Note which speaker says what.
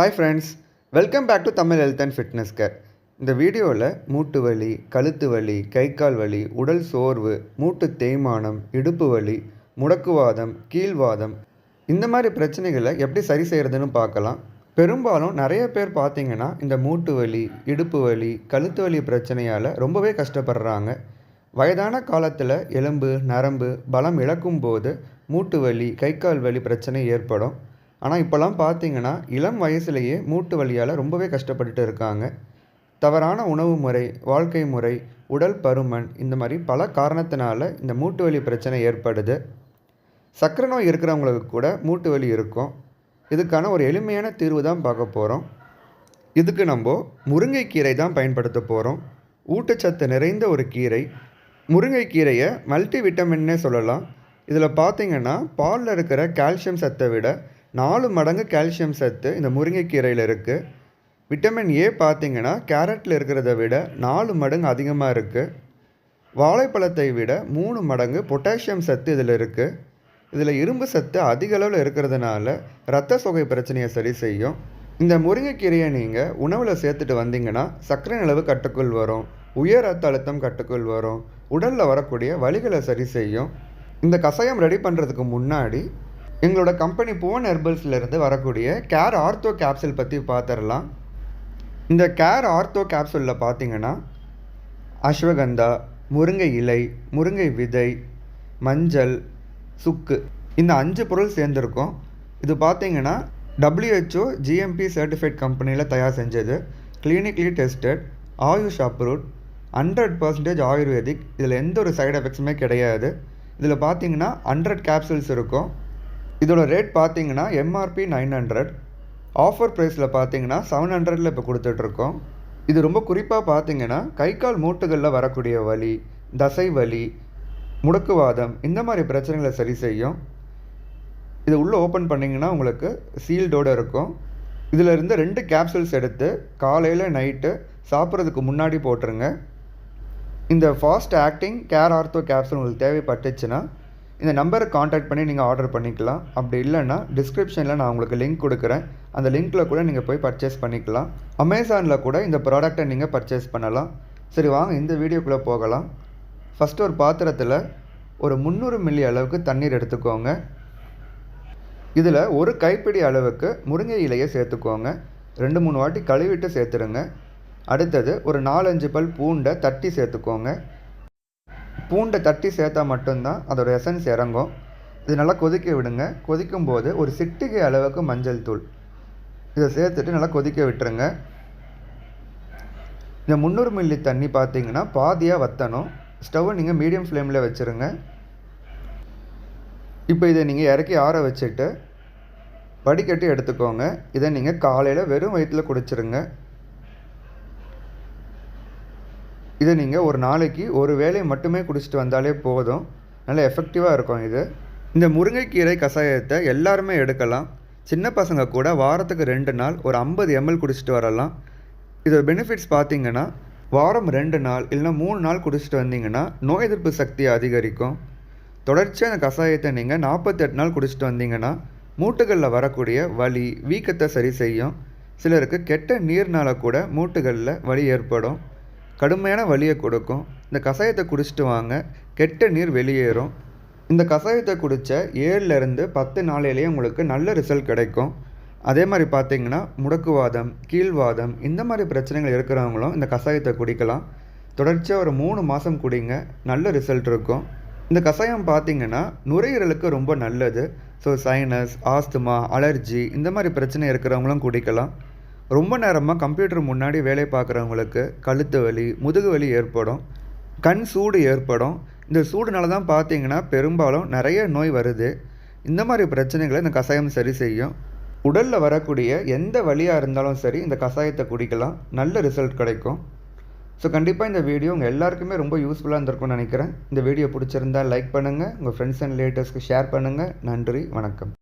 Speaker 1: Hi friends welcome back to Tamil health and fitness care இந்த வீடியோவில் மூட்டு வலி கழுத்து வலி கை கால் வலி உடல் சோர்வு மூட்டு தேய்மானம் இடுப்பு வலி முடக்குவாதம் கீழ்வாதம் இந்த மாதிரி பிரச்சனைகளை எப்படி சரி செய்கிறதுன்னு பார்க்கலாம். பெரும்பாலும் நிறைய பேர் பார்த்திங்கன்னா இந்த மூட்டு வலி இடுப்பு வலி கழுத்து வலி பிரச்சனையால் ரொம்பவே கஷ்டப்படுறாங்க. வயதான காலத்தில் எலும்பு நரம்பு பலம் இழக்கும் போது மூட்டு வலி கை கால் வலி பிரச்சனை ஏற்படும். ஆனால் இப்போல்லாம் பார்த்தீங்கன்னா இளம் வயசுலேயே மூட்டு வலியால் ரொம்பவே கஷ்டப்பட்டுட்டு இருக்காங்க. தவறான உணவு முறை வாழ்க்கை முறை உடல் பருமன் இந்த மாதிரி பல காரணத்தினால இந்த மூட்டு வலி பிரச்சனை ஏற்படுது. சக்கரை நோய் இருக்கிறவங்களுக்கு கூட மூட்டு வலி இருக்கும். இதுக்கான ஒரு எளிமையான தீர்வு தான் பார்க்க போகிறோம் இதுக்கு நம்ம முருங்கைக்கீரை தான் பயன்படுத்த போகிறோம் ஊட்டச்சத்து நிறைந்த ஒரு கீரை. முருங்கைக்கீரையை மல்டி விட்டமின்னே சொல்லலாம். இதில் பார்த்திங்கன்னா பாலில் இருக்கிற கால்சியம் சத்தை விட நாலு மடங்கு கால்சியம் சத்து இந்த முருங்கைக்கீரையில் இருக்குது விட்டமின் ஏ பார்த்திங்கன்னா கேரட்டில் இருக்கிறத விட நாலு மடங்கு அதிகமாக இருக்குது வாழைப்பழத்தை விட மூணு மடங்கு பொட்டாசியம் சத்து இதில் இருக்குது இதில் இரும்பு சத்து அதிக அளவில் இருக்கிறதுனால ரத்த சோகை பிரச்சனையை சரி செய்யும். இந்த முருங்கைக்கீரையை நீங்கள் உணவில் சேர்த்துட்டு வந்தீங்கன்னா சர்க்கரை அளவு கட்டுக்குள் வரும் உயர் ரத்த அழுத்தம் கட்டுக்குள் வரும் உடலில் வரக்கூடிய வலிகளை சரி செய்யும். இந்த கஷாயம் ரெடி பண்ணுறதுக்கு முன்னாடி எங்களோட கம்பெனி புவன் ஹெர்பல்ஸ்லேருந்து வரக்கூடிய கேர் ஆர்த்தோ கேப்சூல் பற்றி பார்த்துடலாம் இந்த கேர் ஆர்த்தோ கேப்சூலில் பார்த்தீங்கன்னா அஸ்வகந்தா முருங்கை இலை முருங்கை விதை மஞ்சள் சுக்கு இந்த அஞ்சு பொருள் சேர்ந்துருக்கும். இது பார்த்தீங்கன்னா டபிள்யூஹெச்ஓ ஜிஎம்பி சர்டிஃபைட் கம்பெனியில் தயார் செஞ்சது. Clinically tested AYUSH approved hundred percentage Ayurvedic. இதில் எந்த ஒரு சைடு எஃபெக்ட்ஸுமே கிடையாது. இதில் பார்த்தீங்கன்னா ஹண்ட்ரட் கேப்சூல்ஸ் இருக்கும். இதோட ரேட் பார்த்தீங்கன்னா எம்ஆர்பி நைன் ஹண்ட்ரட் ஆஃபர் ப்ரைஸில் பார்த்தீங்கன்னா செவன் ஹண்ட்ரடில் இப்போ கொடுத்துட்ருக்கோம். இது ரொம்ப குறிப்பாக பார்த்தீங்கன்னா கை கால் மூட்டுகளில் வரக்கூடிய வலி தசை வலி முடக்குவாதம் இந்த மாதிரி பிரச்சனைகளை சரி செய்யும். இது உள்ளே ஓப்பன் பண்ணிங்கன்னா உங்களுக்கு சீல்டோடு இருக்கும். இதில் இருந்து ரெண்டு கேப்சூல்ஸ் எடுத்து காலையில் நைட்டு சாப்பிட்றதுக்கு முன்னாடி போட்டுருங்க. இந்த fast acting care ortho capsule உங்களுக்கு தேவைப்பட்டுச்சுன்னா இந்த நம்பருக்கு காண்டாக்ட் பண்ணி நீங்கள் ஆர்டர் பண்ணிக்கலாம். அப்படி இல்லைன்னா டிஸ்கிரிப்ஷனில் நான் உங்களுக்கு லிங்க் கொடுக்குறேன். அந்த லிங்க்கில் கூட நீங்கள் போய் பர்ச்சேஸ் பண்ணிக்கலாம். அமேசானில் கூட இந்த ப்ராடக்டை நீங்கள் பர்ச்சேஸ் பண்ணலாம். சரி வாங்க இந்த வீடியோக்குள்ளே போகலாம். ஃபஸ்ட்டு ஒரு பாத்திரத்தில் ஒரு முந்நூறு மில்லி அளவுக்கு தண்ணீர் எடுத்துக்கோங்க. இதில் ஒரு கைப்பிடி அளவுக்கு முருங்கை இலையை சேர்த்துக்கோங்க. ரெண்டு மூணு வாட்டி கழுவிட்டு சேர்த்துருங்க அடுத்தது ஒரு நாலஞ்சு பல் பூண்டை தட்டி சேர்த்துக்கோங்க. பூண்டை தட்டி சேர்த்தா மட்டும்தான் அதோட எசன்ஸ் இறங்கும். இது நல்லா கொதிக்க விடுங்க. கொதிக்கும் போது ஒரு சிட்டிகை அளவுக்கு மஞ்சள் தூள். இதை சேர்த்துட்டு நல்லா கொதிக்க விட்டுருங்க. இந்த முந்நூறு மில்லி தண்ணி பார்த்தீங்கன்னா பாதியாக வற்றணும் ஸ்டவ்வை நீங்கள் மீடியம் ஃப்ளேமில் வச்சுருங்க. இப்போ இதை நீங்கள் இறக்கி ஆற வச்சுட்டு வடிகட்டி எடுத்துக்கோங்க. இதை நீங்கள் காலையில் வெறும் வயிற்றில் குடிச்சிருங்க. இதை நீங்கள் ஒரு நாளைக்கு ஒரு வேலையை மட்டுமே குடிச்சிட்டு வந்தாலே போதும். நல்ல எஃபெக்டிவாக இருக்கும் இது. இந்த முருங்கைக்கீரை கஷாயத்தை எல்லாருமே எடுக்கலாம். சின்ன பசங்க கூட வாரத்துக்கு ரெண்டு நாள் ஒரு ஐம்பது எம்எல் குடிச்சிட்டு வரலாம். இதோட பெனிஃபிட்ஸ் பார்த்தீங்கன்னா வாரம் ரெண்டு நாள் இல்லைனா மூணு நாள் குடிச்சிட்டு வந்தீங்கன்னா நோய் எதிர்ப்பு சக்தி அதிகரிக்கும். தொடர்ச்சியாக அந்த கஷாயத்தை நீங்கள் நாற்பத்தெட்டு நாள் குடிச்சிட்டு வந்தீங்கன்னா மூட்டுகளில் வரக்கூடிய வலி வீக்கத்தை சரி செய்யும். சிலருக்கு கெட்ட நீர்னால் கூட மூட்டுகளில் வலி ஏற்படும். கடுமையான வலியை கொடுக்கும். இந்த கஷாயத்தை குடிச்சிட்டு வாங்க. கெட்ட நீர் வெளியேறும். இந்த கஷாயத்தை குடித்த ஏழுலேருந்து பத்து நாளையிலேயே உங்களுக்கு நல்ல ரிசல்ட் கிடைக்கும். அதே மாதிரி பார்த்தீங்கன்னா முடக்குவாதம் கீழ்வாதம் இந்த மாதிரி பிரச்சனைகள் இருக்கிறவங்களும் இந்த கஷாயத்தை குடிக்கலாம். தொடர்ச்சியாக ஒரு மூணு மாதம் குடிங்க. நல்ல ரிசல்ட் இருக்கும். இந்த கஷாயம் பார்த்தீங்கன்னா நுரையீரலுக்கு ரொம்ப நல்லது. ஸோ சைனஸ் ஆஸ்துமா அலர்ஜி இந்த மாதிரி பிரச்சனை இருக்கிறவங்களும் குடிக்கலாம். ரொம்ப நேரமாக கம்ப்யூட்டர் முன்னாடி வேலை பார்க்குறவங்களுக்கு கழுத்து வலி முதுகு வலி ஏற்படும் கண் சூடு ஏற்படும். இந்த சூடுனால தான் பார்த்தீங்கன்னா பெரும்பாலும் நிறைய நோய் வருது. இந்த மாதிரி பிரச்சனைகளை இந்த கஷாயம் சரி செய்யும். உடலில் வரக்கூடிய எந்த வழியாக இருந்தாலும் சரி இந்த கஷாயத்தை குடிக்கலாம். நல்ல ரிசல்ட் கிடைக்கும். ஸோ கண்டிப்பாக இந்த வீடியோ உங்கள் எல்லாருக்குமே ரொம்ப யூஸ்ஃபுல்லாக இருந்திருக்கும்னு நினைக்கிறேன். இந்த வீடியோ பிடிச்சிருந்தா லைக் பண்ணுங்கள் உங்கள் ஃப்ரெண்ட்ஸ் அண்ட் ரிலேட்டிவ்ஸ்க்கு ஷேர் பண்ணுங்கள் நன்றி வணக்கம்.